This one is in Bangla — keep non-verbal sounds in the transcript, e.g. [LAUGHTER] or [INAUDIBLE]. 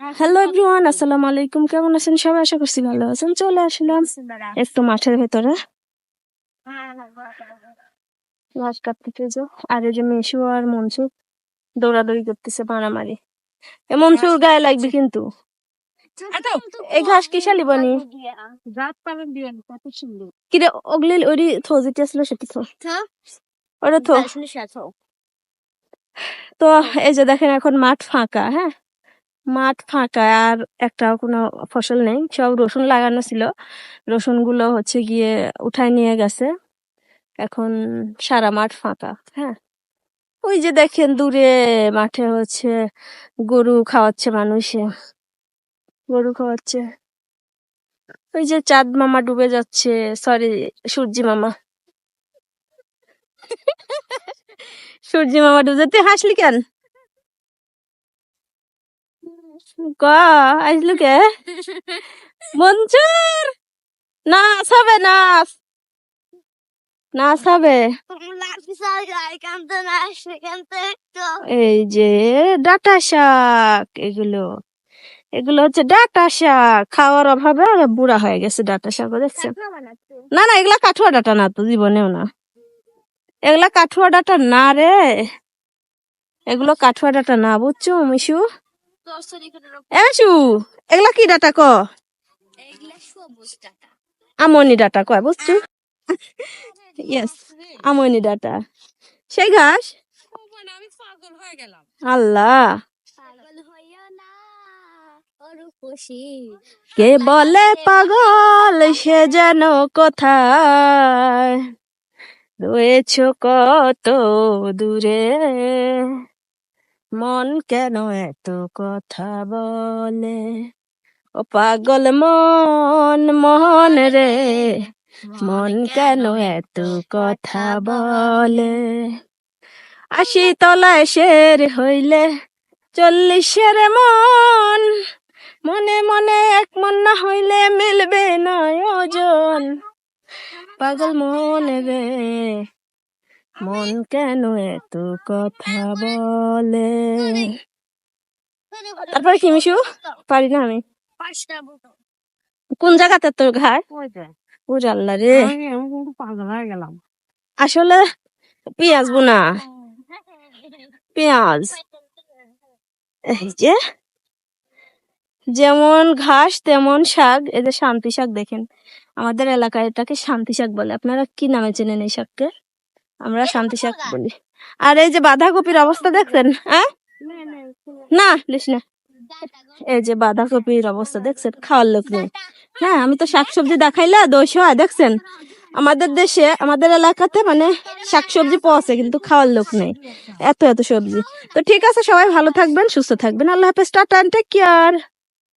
হ্যালো এভরিওয়ান আসসালামু আলাইকুম। কেমন আছেন? সবাই আশা করছি ভালো আছেন। চলে আসলাম একটু মাঠের ভেতরে। ঘাস কাটতে যে আর এই যে মেশু আর মনসুর দৌড়াদৌড়ি করতেছে মারামারি। এ মনসুর গায়ে লাগবে কিন্তু। এই ঘাস কি শালি বনি? রাত পালন দিবেন কত সুন্দর। কিরে ওগুলি ওরি থো যেটি আসলে সেটি থো। ওটা থো। তো এই যে দেখেন এখন মাঠ ফাঁকা হ্যাঁ? মাঠ ফাঁকা আর একটাও কোনো ফসল নেই। সব রসুন লাগানো ছিল। রসুনগুলো হচ্ছে গিয়ে উঠায় নিয়ে গেছে। এখন সারা মাঠ ফাঁকা হ্যাঁ। ওই যে দেখেন দূরে মাঠে হচ্ছে গরু খাওয়াচ্ছে মানুষে। গরু খাওয়াচ্ছে। ওই যে চাঁদ মামা ডুবে যাচ্ছে। সরি সূর্যি মামা। [LAUGHS] সূর্যি মামা ডুবে যাচ্ছে। হাসলি কেন? ক আসলু কে মঞ্জুর! নাচ হবে নাচ নাচ হবে এই যে ডাটা শাক, এগুলো। এগুলো হচ্ছে ডাটা শাক। খাওয়ার অভাবে বুড়া হয়ে গেছে ডাটা শাক দেখছেন না না, এগুলা কাঠুয়া ডাটা না তো, জীবনেও না। এগুলা কাঠুয়া ডাটা না রে। এগুলো কাঠুয়া ডাটা না, বুঝছ, মিশু? এসু এগুলা কি ডাটা ক? আমনি ডাটা কয় বুঝছ? ইয়েস আমনি ডাটা সেই ঘাস? আমি পাগল হয়ে গেলাম। আল্লাহ। পাগল হইও না অরূপসী কে বলে পাগল সে যেন কোথায়? রয়েছ কত দূরে? মন কেন এত কথা বলে? ও পাগল মন মন রে। মন কেন এত কথা বলে? আশি তলায় শের হইলে চল্লিশের মন। মনে মনে এক মন না হইলে মিলবে না ওজন। পাগল মনে রে। মন কেন এত কথা বলে? তারপরে কি মিশু? পারি না আমি। কোন জায়গাতে তোর ঘাট যে ওরে রে। পাগল হয়ে গেলাম। আসলে পেঁয়াজ বোনা। পেঁয়াজ। এই যে। যেমন ঘাস তেমন শাক। এই যে শান্তি শাক দেখেন। আমাদের এলাকায় এটাকে শান্তি শাক বলে। আপনারা কি নামে চেনেন এই শাককে? আমরা শান্তি শাক বলি। আর এই যে বাঁধাকপির অবস্থা দেখছেন হ্যাঁ? না লিস না। এই যে বাঁধাকপির অবস্থা দেখছেন খাওয়ার লোক নেই। হ্যাঁ আমি তো শাকসবজি দেখাইলা দোষ হয় দেখছেন? আমাদের দেশে আমাদের এলাকাতে মানে শাকসবজি পচে কিন্তু খাওয়ার লোক নেই। এত এত সবজি। তো ঠিক আছে সবাই ভালো থাকবেন সুস্থ থাকবেন। আল্লাহ হাফেজ টাটা টেক কেয়ার